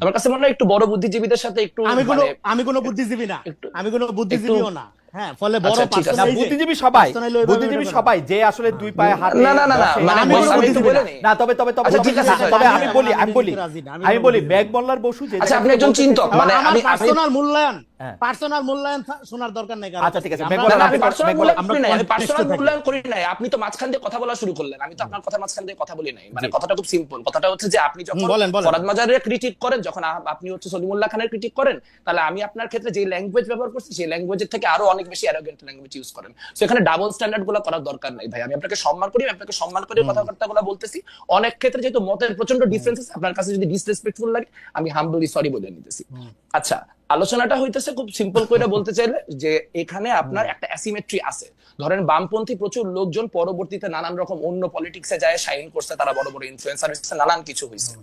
আমার কাছে মনে হয় একটু বড় বুদ্ধিজীবীদের সাথে একটু আমি কোনো মানে আমি কোনো বুদ্ধিজীবী না। আমি কোনো বুদ্ধিজীবীও না। হ্যাঁ ফলে বড় আচ্ছা, বুদ্ধিজীবী সবাই। বুদ্ধিজীবী না। সবাই যে আসলে দুই পায়ে হাত না, না, না, না, মানে আমি তো বুদ্ধিজীবী না। তবে তবে তবে আচ্ছা, তবে- ঠিক আছে, তবে আমি বলি আমি বলি আমি বলি ব্যাগ বলার বসু যে আচ্ছা, আপনি একজন চিন্তক, মানে আমার আমি- পার্সোনাল মূল্যায়ন। পার্সোনাল মূল্যায়ন শোনার দরকার নেই আচ্ছা, ঠিক আছে, পার্সোনাল মূল্যায়ন করি নাই আপনি তো মাঝখান দিয়ে কথা বলা শুরু করলেন। আমি তো আপনার কথা মাঝখান দিয়ে কথা বলি নাই। মানে কথাটা খুব সিম্পল কথাটা হচ্ছে যে আপনি যখন। ফরাদ মাজারের ক্রিটিক করেন যখন আপনি হচ্ছে সলিমুল্লাহ খানের ক্রিটিক করেন তাহলে আমি আপনার ক্ষেত্রে যে ল্যাঙ্গুয়েজ ব্যবহার করছি সেই ল্যাঙ্গুয়েজের থেকে আরও অনেক বেশি অ্যারোগেন্ট ল্যাঙ্গুয়েজ ইউজ করেন। তো এখানে ডাবল স্ট্যান্ডার্ডগুলো করার দরকার নাই ভাই। আমি আপনাকে সম্মান করি আপনাকে সম্মান করে কথাবার্তা গুলো বলতেছি। অনেক ক্ষেত্রে যেহেতু মতের প্রচণ্ড ডিফারেন্স আছে আপনার কাছে যদি ডিসরেসপেক্টফুল লাগে আমি হামবলি সরি বলে নিতেছি। আচ্ছা আলোচনাটা হইতেছে খুব সিম্পল করে বলতে চাইলে যে এখানে আপনার একটা অ্যাসিমেট্রি আছে। ধরেন বামপন্থী প্রচুর লোকজন পরবর্তীতে নানান রকম অন্য পলিটিক্সে যায় শাইন করছে তারা বড় বড় ইনফ্লুয়েন্সার হচ্ছে নানান কিছু হয়েছে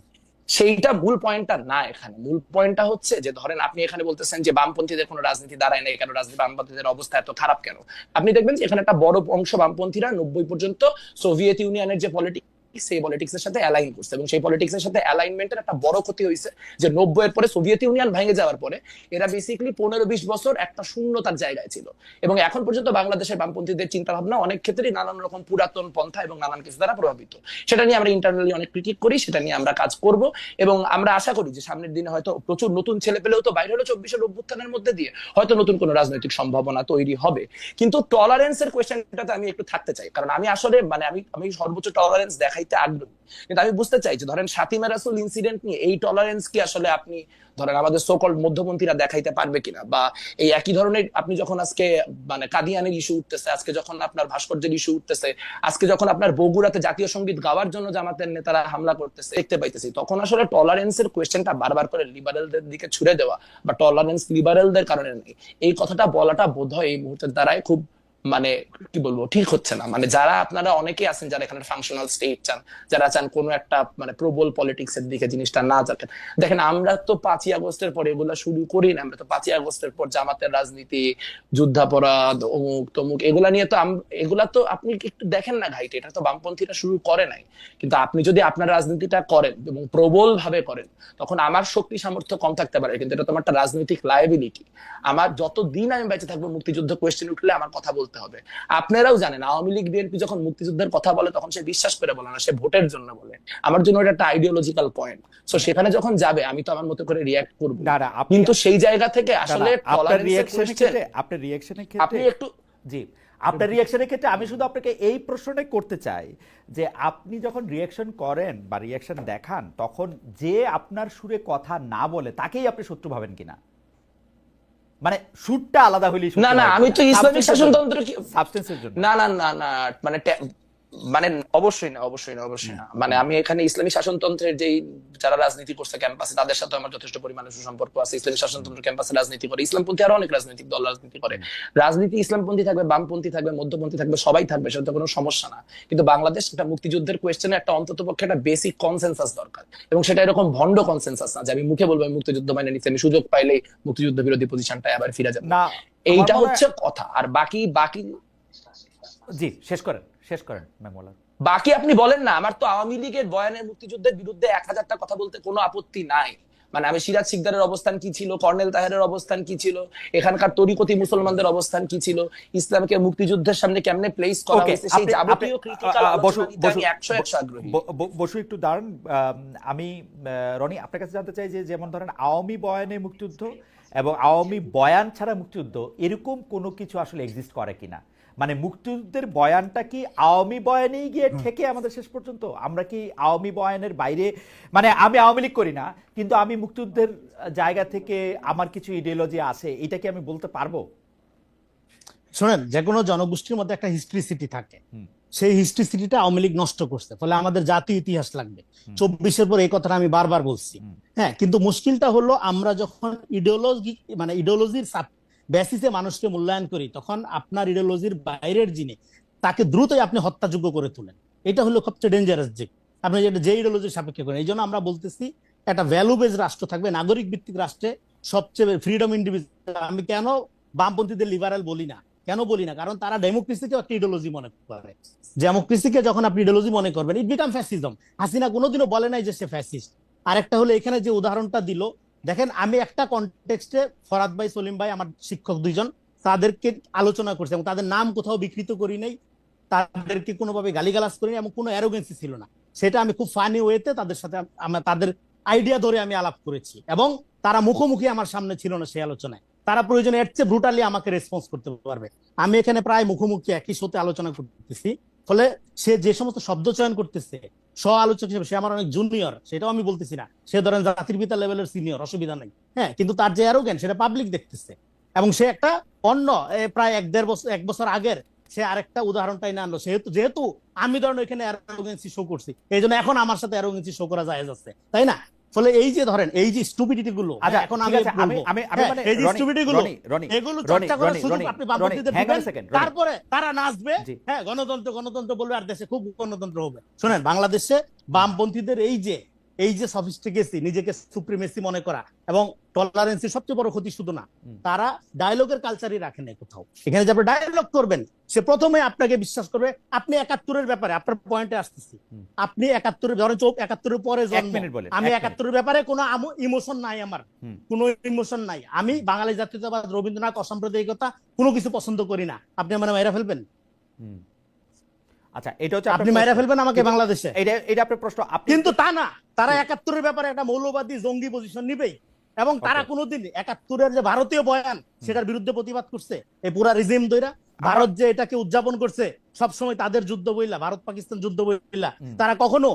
সেইটা মূল পয়েন্টটা না এখানে। মূল পয়েন্টটা হচ্ছে যে ধরেন আপনি এখানে বলতেছেন যে বামপন্থীদের কোনো রাজনীতি দাঁড়ায় নাই কেন রাজনীতি বামপন্থীদের অবস্থা এত খারাপ কেন? আপনি দেখবেন যে এখানে একটা বড় অংশ বামপন্থীরা নব্বই পর্যন্ত সোভিয়েত ইউনিয়নের যে পলিটিক্স সেই সাথে অ্যালাইন করছে এবং সেই সাথে অ্যালাইনমেন্টের একটা বড় ক্ষতি হয়েছে যে নব্বই এর পরে সোভিয়েত ইউনিয়ন ভেঙে যাওয়ার পরে এরা বেসিক্যালি পনেরো বিশ বছর একটা শূন্যতার জায়গায় ছিল। এবং এখন পর্যন্ত বাংলাদেশের বামপন্থীদের চিন্তা ভাবনা অনেক নানান রকম পুরাতন পন্থা এবং নানান কিছু দ্বারা প্রভাবিত। সেটা নিয়ে আমরা ইন্টারনালি অনেক ক্রিটিক করি, সেটা নিয়ে আমরা কাজ করব এবং আমরা আশা করি যে সামনের দিনে হয়তো প্রচুর নতুন ছেলে পেলেও তো বাইরে হলো চব্বিশের অভ্যুত্থানের মধ্যে দিয়ে হয়তো নতুন কোনো রাজনৈতিক সম্ভাবনা তৈরি হবে। কিন্তু টলারেন্সের কোয়েশ্চেনটাতে আমি একটু থাকতে চাই। কারণ আমি আসলে মানে আমি আমি সর্বোচ্চ টলারেন্স দেখাইতে আগ্রহী। কিন্তু আমি বুঝতে চাই যে ধরেন সাতিমা রাসুল ইনসিডেন্ট নিয়ে এই টলারেন্স কি আসলে আপনি ধরেন আমাদের সোকল মধ্যপন্থীরা দেখাইতে পারবে কিনা? বা এই একই ধরনের আপনি যখন আজকে মানে কাদিয়ানের ইস্যু উঠতেছে, আজকে যখন আপনার ভাস্কর্যের ইস্যু উঠতেছে, আজকে যখন আপনার বগুড়াতে জাতীয় সংগীত গাওয়ার জন্য জামাতের নেতারা হামলা করতেছে, দেখতে পাইতেছি, তখন আসলে টলারেন্সের কোয়েশ্চেনটা বারবার করে লিবারেলদের দিকে ছুড়ে দেওয়া বা টলারেন্স লিবারেলদের কারণে নেই। এই কথাটা বলাটা বোধ হয় এই মুহূর্তের দ্বারাই খুব মানে কি বলব, ঠিক হচ্ছে না। মানে যারা আপনারা অনেকেই আছেন যারা এখানে ফাংশনাল স্টেট চান, যারা চান কোনো একটা মানে প্রবল পলিটিক্স এর দিকে জিনিসটা না যাকেন দেখেন, আমরা তো পাঁচই আগস্টের পর এগুলা শুরু করি না। আমরা তো পাঁচই আগস্টের পর জামাতের রাজনীতি, যুদ্ধাপরাধ, অমুক তমুক, এগুলা নিয়ে তো এগুলা তো আপনি একটু দেখেন না ঘাইটে এটা তো বামপন্থীরা শুরু করে নাই। কিন্তু আপনি যদি আপনার রাজনীতিটা করেন এবং প্রবল ভাবে করেন, তখন আমার শক্তি সামর্থ্য কম থাকতে পারে। কিন্তু এটা তোমার একটা রাজনৈতিক লায়াবিলিটি আমার যতদিন আমি বেঁচে থাকব, মুক্তিযুদ্ধ কোয়েশ্চেন উঠলে আমার কথা বলতে হবে। আপনারাও জানেন আওয়ামী লীগ বিএনপি যখন মুক্তিযুদ্ধের কথা বলে তখন সে বিশ্বাস করে বলে না সে ভোটের জন্য বলে। আমার জন্য এটা একটা আইডিওলজিক্যাল পয়েন্ট তো সেখানে যখন যাবে আমি তো আমার মতো করে রিয়াক্ট করব। আপনি কিন্তু সেই জায়গা থেকে আসলে আপনার রিয়াকশনের ক্ষেত্রে আপনার রিয়াকশনের আপনি ক্ষেত্রে একটু জি আপনার রিয়াকশনের ক্ষেত্রে আমি শুধু আপনাকে এই প্রশ্নটাই করতে চাই যে আপনি যখন রিয়াকশন করেন বা রিয়াকশন দেখান তখন যে আপনার সুরে কথা না বলে তাকেই আপনি শত্রু ভাবেন কিনা? মানে সুরটা আলাদা হইলেই না না আমি তো ইসলামিক শাসনতন্ত্র সাবস্টেন্সের জন্য। না না না না মানে মানে অবশ্যই না অবশ্যই না অবশ্যই না। মানে আমি এখানে ইসলামী শাসনতন্ত্রের যেই যারা রাজনীতি করছে ক্যাম্পাসে তাদের সাথে আমার যথেষ্ট পরিমাণে সুসম্পর্ক আছে। ইসলামী শাসনতন্ত্র ক্যাম্পাসে রাজনীতি করে। ইসলামপন্থী আরও অনেক রাজনৈতিক দল রাজনীতি করে। রাজনীতি ইসলামপন্থী থাকবে বামপন্থী থাকবে মধ্যপন্থী থাকবে সবাই থাকবে সেটা কোনো সমস্যা না। কিন্তু বাংলাদেশ একটা মুক্তিযুদ্ধের কোয়েশ্চেনে একটা অন্তত পক্ষে একটা বেসিক কনসেন্সাস দরকার। এবং সেটা এরকম ভণ্ড কনসেন্সাস না যে আমি মুখে বলব আমি মুক্তিযুদ্ধ মানে নিচ্ছি আমি সুযোগ পাইলেই মুক্তিযুদ্ধ বিরোধী পজিশনটা আবার ফিরে যাব। না এইটা হয়- হচ্ছে কথা। আর বাকি বাকি জি শেষ করেন। শেষ করেন ম্যামোলা বাকি আপনি বলেন না আমার তো আওয়ামী লীগের বয়ানের মুক্তিযুদ্ধের বিরুদ্ধে এক হাজারটা কথা বলতে কোনো আপত্তি নাই। মানে আমি সিরাজ সিকদারের অবস্থান কি ছিল কর্নেল তাহেরের অবস্থান কি ছিল এখানকার তরিকতি মুসলমানদের অবস্থান কি ছিল ইসলামকে মুক্তিযুদ্ধের সামনে কেমনে প্লেস করা হয়েছে সেই যাবতীয় ক্রিটিক্যাল বসু আমি আগ্রহী। একটু দাঁড়ান আম, রনি আপনার কাছে জানতে চাই যে যেমন ধরেন আওয়ামী বয়ানে মুক্তিযুদ্ধ এবং আওয়ামী বয়ান ছাড়া মুক্তিযুদ্ধ এরকম কোনো কিছু আসলে এক্সিস্ট করে কিনা? মানে মুক্তিযুদ্ধের বয়ানটা কি আওয়ামী বয়ানেই গিয়ে ঠেকে আমাদের শেষ পর্যন্ত? আমরা কি আওয়ামী বয়ানের বাইরে মানে আমি আওয়ামী লীগ করি না কিন্তু আমি মুক্তিযুদ্ধের জায়গা থেকে আমার কিছু ইডিওলজি আছে এটা কি আমি বলতে পারব? শোনেন যে কোনো জনগোষ্ঠীর মধ্যে একটা হিস্ট্রিসিটি থাকে। সেই হিস্ট্রিসিটিটা আওয়ামী লীগ নষ্ট করছে ফলে আমাদের জাতীয় ইতিহাস লাগবে। চব্বিশের পর এই কথাটা আমি বারবার বলছি। হ্যাঁ কিন্তু মুশকিলটা হলো আমরা যখন ইডিওলজি মানে ইডিওলজির বেসিসে মানুষকে মূল্যায়ন করি, তখন আপনার ইডিওলজির বাইরের জিনিস তাকে দ্রুতই আপনি হত্যাযোগ্য করে তোলেন। এটা হলো সবচেয়ে ডেঞ্জারাস দিক। আপনি যেটা যে ইডিওলজির সাপেক্ষে করেন এই জন্য আমরা বলতেছি, একটা ভ্যালু বেজ রাষ্ট্র থাকবে নাগরিক ভিত্তিক রাষ্ট্রে সবচেয়ে ফ্রিডম ইন্ডিভিজুয়াল আমি কেন বামপন্থীদের লিবারাল বলি না? কেন বলি না? কারণ তারা ডেমোক্রেসিকে একটা ইডিওলজি মনে করে। ডেমোক্রেসিকে যখন আপনি ইডিওলজি মনে করবেন ইট বিকাম ফ্যাসিজম হাসিনা কোনোদিনও বলে নাই যে সে ফ্যাসিস্ট আরেকটা হলো এখানে যে উদাহরণটা দিল দেখেন, আমি একটা কনটেক্সটে ফরাদ ভাই, সলিম ভাই, আমার শিক্ষক দুইজন, তাদেরকে আলোচনা করছি এবং তাদের নাম কোথাও বিকৃত করি নাই, তাদেরকে কোনোভাবে গালিগালাজ করিনি এবং কোনো অ্যারোগেন্সি ছিল না। সেটা আমি খুব ফানি ওয়েতে তাদের সাথে আমার তাদের আইডিয়া ধরে আমি আলাপ করেছি এবং তারা মুখোমুখি আমার সামনে ছিল না সেই আলোচনায়। তারা প্রয়োজনে এর চেয়ে ব্রুটালি আমাকে রেসপন্স করতে পারবে। আমি এখানে প্রায় মুখোমুখি একই সাথে আলোচনা করতেছি। ফলে সে যে সমস্ত শব্দ চয়ন করতেছে, স্ব আলোচক হিসেবে, সে আমার অনেক জুনিয়র সেটাও আমি বলতেছি না। সে ধরেন জাতির পিতা লেভেলের সিনিয়র অসুবিধা নেই। হ্যাঁ কিন্তু তার যে অ্যারোগেন সেটা পাবলিক দেখতেছে। এবং সে একটা অন্য প্রায় এক দেড় বছর, এক বছর আগের, সে আরেকটা উদাহরণটাই না আনলো। সেহেতু, যেহেতু আমি ধরেন ওইখানে অ্যারোগেন্সি শো করছি, এই জন্য এখন আমার সাথে অ্যারোগেন্সি শো করা যায় যাচ্ছে তাই না? ফলে এই যে ধরেন এই যে স্টুপিডিটি গুলো আচ্ছা এখন আমি আমি আমি হ্যাঁ, মানে এই যে স্টুপিডিটি গুলো এগুলো চর্চা করে সুযোগ আপনি বামপন্থীদের দিবেন। তারপরে তারা নাচবে। হ্যাঁ গণতন্ত্র গণতন্ত্র বলবে আর দেশে খুব গণতন্ত্র হবে শুনেন বাংলাদেশে বামপন্থীদের এই যে এই যে সফিস্টিকেসি নিজেকে সুপ্রিমেসি মনে করা এবং টলারেন্সির সবচেয়ে বড় ক্ষতি শুধু না তারা ডায়লগের কালচারই রাখে না কোথাও। এখানে যে আপনি ডায়লগ করবেন সে প্রথমে আপনাকে বিশ্বাস করবে আপনি একাত্তরের ব্যাপারে আপনার পয়েন্টে আসতেছি। আপনি একাত্তরের ধরেন চোখ একাত্তরের পরে জন্ম। আমি একাত্তরের ব্যাপারে কোনো ইমোশন নাই আমার। কোনো ইমোশন নাই। আমি বাঙালি জাতীয়তাবাদ রবীন্দ্রনাথ অসাম্প্রদায়িকতা কোনো কিছু পছন্দ করি না। আপনি আমার মেরা ফেলবেন? আচ্ছা এটা হচ্ছে আপনি মেরা ফেলবেন আমাকে বাংলাদেশে? এটা এটা আপনার প্রশ্ন আপনি কিন্তু তা না। তারা একাত্তরের ব্যাপারে একটা মৌলবাদী জঙ্গি পজিশন নিবেই। এবং তারা. কোনোদিন একাত্তরের যে ভারতীয় বয়ান সেটার বিরুদ্ধে প্রতিবাদ করছে। এই পুরা রিজিম দইরা ভারত যে এটাকে উদযাপন করছে সবসময় তাদের যুদ্ধ বইলা ভারত পাকিস্তান যুদ্ধ বইলা তারা কখনো